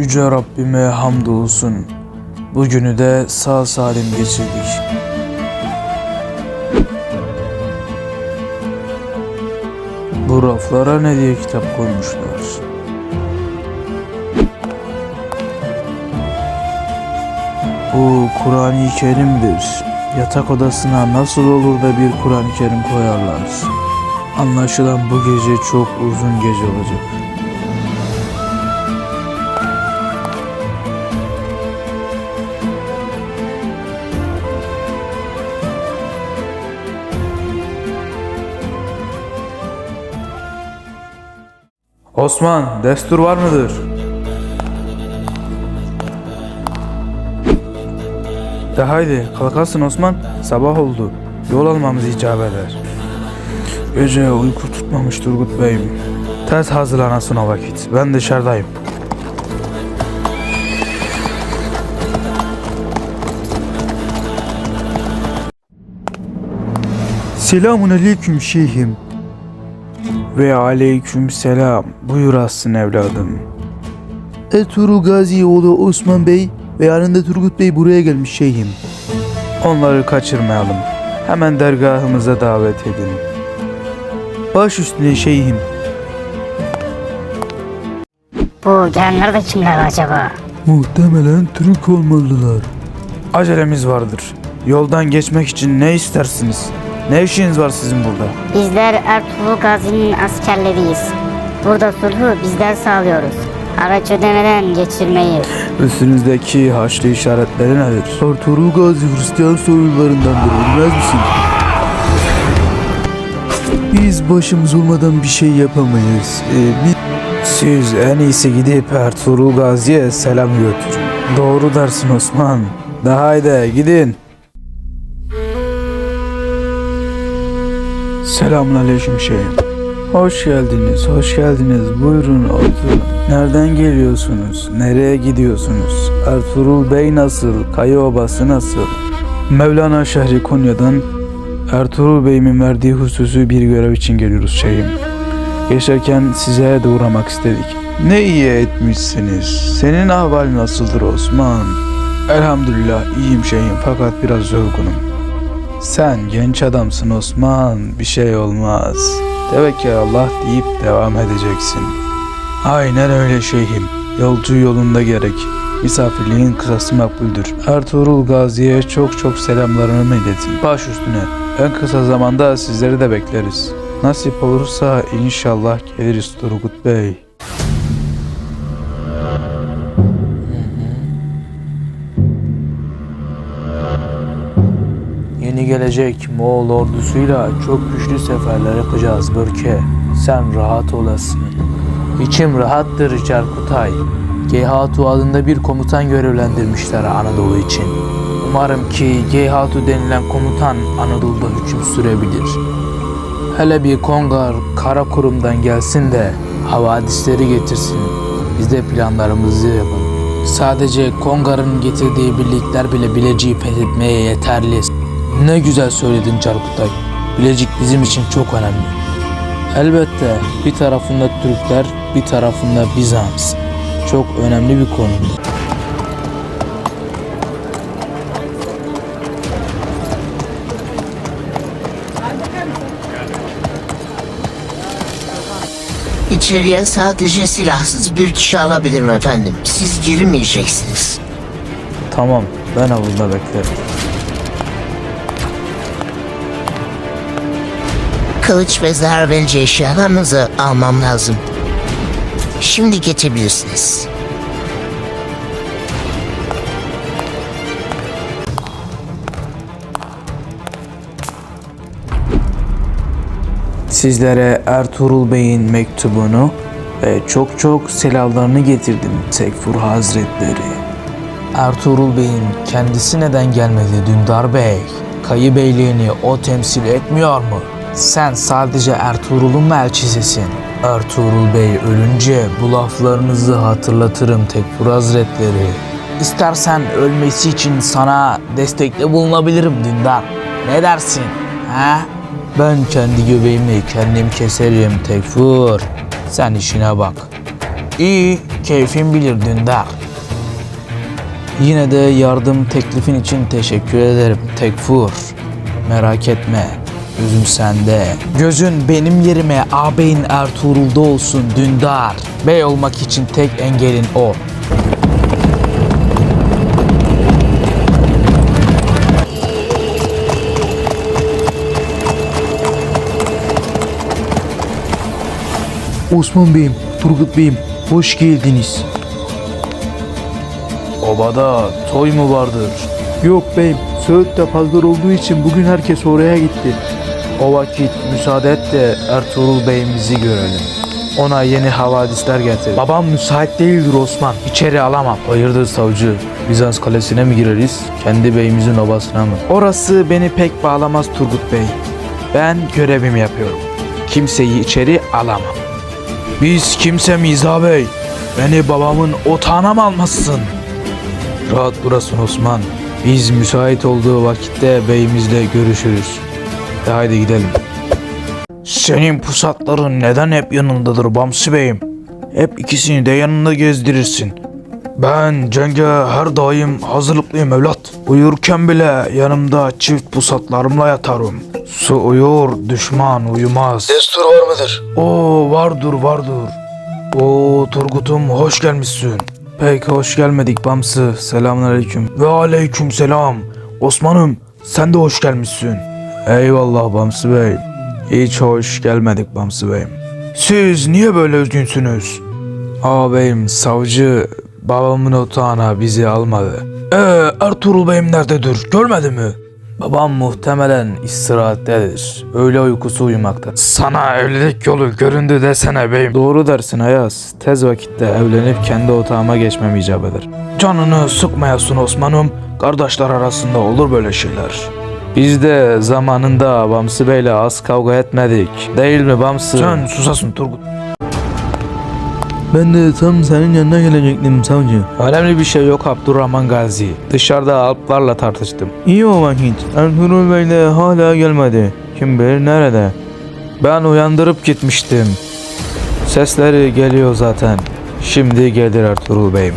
Yüce Rabbime hamdolsun. Bugünü de sağ salim geçirdik. Bu raflara ne diye kitap koymuşlar? Bu Kur'an-ı Kerim'dir. Yatak odasına nasıl olur da bir Kur'an-ı Kerim koyarlar? Anlaşılan bu gece çok uzun gece olacak. Osman, destur var mıdır? De haydi kalkasın Osman. Sabah oldu. Yol almamız icap eder. Gece uyku tutmamış Turgut Bey'im. Tez hazırlanasın o vakit. Ben dışarıdayım. Selamun aleyküm şeyhim. Ve aleyküm selam. Buyur aslın evladım. Ertuğrul Gazi oğlu Osman Bey ve yanında Turgut Bey buraya gelmiş şeyhim. Onları kaçırmayalım. Hemen dergahımıza davet edin. Baş üstüne şeyhim. Bu gelenler de kimler acaba? Muhtemelen Türk olmalılar. Acelemiz vardır. Yoldan geçmek için ne istersiniz? Ne işiniz var sizin burada? Bizler Ertuğrul Gazi'nin askerleriyiz. Burada sulhu bizler sağlıyoruz. Araç ödemeden geçirmeyi. Üstünüzdeki haçlı işaretleri nedir? Ertuğrul Gazi Hristiyan soylularındandır bilmez misin? Biz başımız olmadan bir şey yapamayız. Ee, biz Siz en iyisi gidip Ertuğrul Gazi'ye selam götürün. Doğru dersin Osman. De haydi gidin. Selamun aleyküm şeyhim. Hoş geldiniz, hoş geldiniz. Buyurun oturun. Nereden geliyorsunuz? Nereye gidiyorsunuz? Ertuğrul Bey nasıl? Kayı Obası nasıl? Mevlana şehri Konya'dan Ertuğrul Bey'imin verdiği hususi bir görev için geliyoruz şeyhim. Geçerken size de uğramak istedik. Ne iyi etmişsiniz. Senin ahval nasıldır Osman? Elhamdülillah iyiyim şeyim fakat biraz yorgunum. Sen genç adamsın Osman. Bir şey olmaz. Tevekkül Allah deyip devam edeceksin. Aynen öyle şeyhim. Yolcu yolunda gerek. Misafirliğin kısası makbuldür. Ertuğrul Gazi'ye çok çok selamlarımı iletin. Baş üstüne. En kısa zamanda sizleri de bekleriz. Nasip olursa inşallah geliriz Turgut Bey. Gelecek Moğol ordusuyla çok güçlü seferler yapacağız Börke. Sen rahat olasın. İçim rahattır Cerkutay. Geyhatu adında bir komutan görevlendirmişler Anadolu için. Umarım ki Geyhatu denilen komutan Anadolu'da hüküm sürebilir. Hele bir Kongar Karakurum'dan gelsin de havadisleri getirsin. Biz de planlarımızı yapalım. Sadece Kongar'ın getirdiği birlikler bile Bilecik'i fethetmeye yeterli. Ne güzel söyledin Carkutay. Bilecik bizim için çok önemli. Elbette bir tarafında Türkler, bir tarafında Bizans. Çok önemli bir konu. İçeriye sadece silahsız bir kişi alabilirim efendim. Siz girmeyeceksiniz. Tamam, ben avluda beklerim. Kılıç ve zarar verici eşyalarınızı almam lazım. Şimdi geçebilirsiniz. Sizlere Ertuğrul Bey'in mektubunu ve çok çok selamlarını getirdim Tekfur Hazretleri. Ertuğrul Bey'in kendisi neden gelmedi Dündar Bey? Kayı Beyliğini o temsil etmiyor mu? Sen sadece Ertuğrul'un mu elçisisin? Ertuğrul Bey ölünce bu laflarınızı hatırlatırım Tekfur Hazretleri. İstersen ölmesi için sana destekte bulunabilirim Dündar. Ne dersin? Ha? Ben kendi göbeğimi kendim keserim Tekfur. Sen işine bak. İyi, keyfin bilir Dündar. Yine de yardım teklifin için teşekkür ederim Tekfur. Merak etme, gözüm sende. Gözün benim yerime ağabeyin Ertuğrul'da olsun Dündar. Bey olmak için tek engelin o. Osman Bey'im, Turgut Bey'im hoş geldiniz. Obada toy mu vardır? Yok beyim, Söğüt'te pazar olduğu için bugün herkes oraya gitti. O vakit müsaade et de Ertuğrul Bey'imizi görelim. Ona yeni havadisler getir. Babam müsait değildir Osman. İçeri alamam. Hayırdır savcı? Bizans kalesine mi gireriz? Kendi beyimizin obasına mı? Orası beni pek bağlamaz Turgut Bey. Ben görevimi yapıyorum. Kimseyi içeri alamam. Biz kimse miyiz ağabey? Beni babamın otağına mı almazsın? Rahat durasın Osman. Biz müsait olduğu vakitte beyimizle görüşürüz. E haydi gidelim. Senin pusatların neden hep yanındadır Bamsı Bey'im? Hep ikisini de yanında gezdirirsin. Ben cenge her daim hazırlıklıyım evlat. Uyurken bile yanımda çift pusatlarımla yatarım. Su uyur, düşman uyumaz. Destur var mıdır? Oo vardır vardır. Oo Turgut'um hoş gelmişsin. Pek hoş gelmedik Bamsı. Selamünaleyküm. Ve aleyküm selam. Osman'ım sen de hoş gelmişsin. Eyvallah Bamsı Bey. Hiç hoş gelmedik Bamsı Bey'im. Siz niye böyle üzgünsünüz? Ağabeyim savcı babamın otağına bizi almadı. Ee Ertuğrul Bey'im nerededir? Görmedi mi? Babam muhtemelen istirahattedir. Öğle uykusu uyumakta. Sana evlilik yolu göründü desene beyim. Doğru dersin Ayaz. Tez vakitte evlenip kendi otağıma geçmem icap eder. Canını sıkmayasın Osman'ım. Kardeşler arasında olur böyle şeyler. Biz de zamanında Bamsı Bey'le az kavga etmedik. Değil mi Bamsı? Sen susasın Turgut. Ben de tam senin yanına gelecektim savcı. Önemli bir şey yok Abdurrahman Gazi. Dışarıda Alplarla tartıştım. İyi o vakit. Ertuğrul Bey de hala gelmedi. Kim bilir nerede? Ben uyandırıp gitmiştim. Sesleri geliyor zaten. Şimdi gelir Ertuğrul Bey'im.